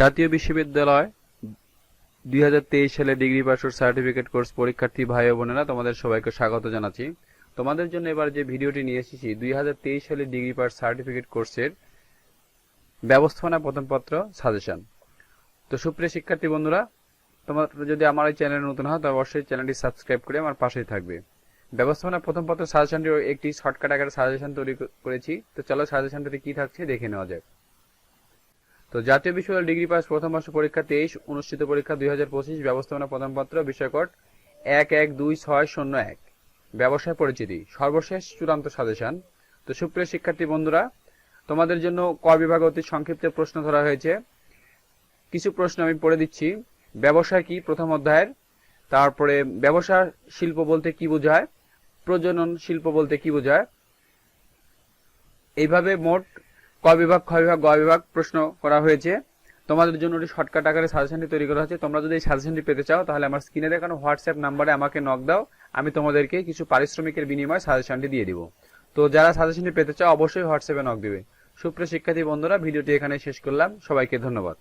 জাতীয় বিশ্ববিদ্যালয়, দুই হাজার তেইশ সালে ডিগ্রি পাসের সার্টিফিকেট কোর্স পরীক্ষার্থী ভাই বোনেরা, তোমাদের সবাইকে স্বাগত জানাচ্ছি। তোমাদের জন্য এবার যে ভিডিওটি নিয়ে এসেছি, দুই হাজার তেইশ সালে ডিগ্রি পাস সার্টিফিকেট কোর্সের ব্যবস্থাপনা প্রথম পত্র সাজেশন। তো সুপ্রিয় শিক্ষার্থী বন্ধুরা, তোমার যদি আমার এই চ্যানেল নতুন হয় তবে অবশ্যই চ্যানেলটি সাবস্ক্রাইব করে আমার পাশেই থাকবে। ব্যবস্থাপনা প্রথম পত্র সাজেশনটি একটি শর্টকাট আকারে সাজেশন তৈরি করেছি। তো চলো সাজেশনটাতে কি থাকছে দেখে নেওয়া যাক। তো জাতীয় বিশ্ববিদ্যালয় ডিগ্রি পাস প্রথম বর্ষ পরীক্ষা তেইশ, অনুষ্ঠিত পরীক্ষা দুই হাজার পঁচিশ, ব্যবস্থাপনা প্রথম পত্র, বিষয়কট এক এক দুই ছয় শূন্য এক। ব্যবসায় পরিচিতি, সর্বশেষ চূড়ান্ত সাজেশন। তো সুপ্রিয় শিক্ষার্থী বন্ধুরা, তোমাদের জন্য ক বিভাগ অতি সংক্ষিপ্ত প্রশ্ন ধরা হয়েছে। কিছু প্রশ্ন আমি পড়ে দিচ্ছি। ব্যবসা কি প্রথম অধ্যায়ের? তারপরে ব্যবসা শিল্প বলতে কি বোঝায়? প্রজনন শিল্প বলতে কি বোঝায়? এইভাবে মোট ক বিভাগ, খ বিভাগ, গ বিভাগ প্রশ্ন করা হয়েছে। তোমাদের জন্য একটি শর্টকাট আকারে সাজেশনটি তৈরি করা হয়েছে। তোমরা যদি এই সাজেশনটি পেতে চাও, তাহলে আমার স্ক্রিনে দেখানো হোয়াটসঅ্যাপ নাম্বারে আমাকে নক দাও। আমি তোমাদেরকে কিছু পারিশ্রমিকের বিনিময়ে সাজেশনটি দিয়ে দিব। তো যারা সাজেশনটি পেতে চাও, অবশ্যই হোয়াটসঅ্যাপে নক দিবে। সুপ্রিয় শিক্ষার্থী বন্ধুরা, ভিডিওটি এখানে শেষ করলাম। সবাইকে ধন্যবাদ।